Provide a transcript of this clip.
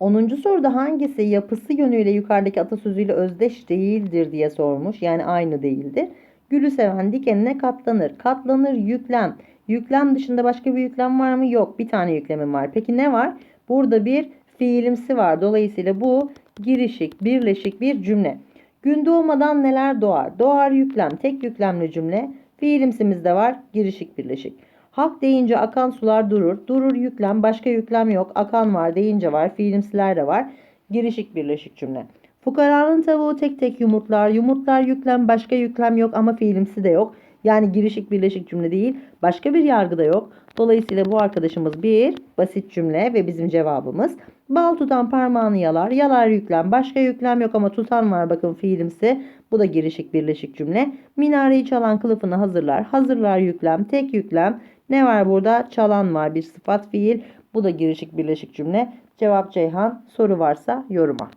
10. soruda hangisi yapısı yönüyle yukarıdaki atasözüyle özdeş değildir diye sormuş. Yani aynı değildir. Gülü seven dikenine katlanır. Katlanır yüklem. Yüklem dışında başka bir yüklem var mı? Yok. Bir tane yüklemim var. Peki ne var? Burada bir fiilimsi var. Dolayısıyla bu girişik, birleşik bir cümle. Gün doğmadan neler doğar? Doğar yüklem, tek yüklemli cümle. Fiilimsimiz de var, girişik, birleşik. Hak deyince akan sular durur. Durur yüklem, başka yüklem yok. Akan var deyince var, fiilimsiler de var. Girişik, birleşik cümle. Fukaranın tavuğu tek tek yumurtlar. Yumurtlar yüklem, başka yüklem yok ama fiilimsi de yok. Yani girişik birleşik cümle değil. Başka bir yargı da yok. Dolayısıyla bu arkadaşımız bir basit cümle ve bizim cevabımız. Bal tutan parmağını yalar. Yalar yüklem. Başka yüklem yok ama tutan var bakın fiilimsi. Bu da girişik birleşik cümle. Minareyi çalan kılıfını hazırlar. Hazırlar yüklem. Tek yüklem. Ne var burada? Çalan var bir sıfat fiil. Bu da girişik birleşik cümle. Cevap Ceyhan. Soru varsa yoruma.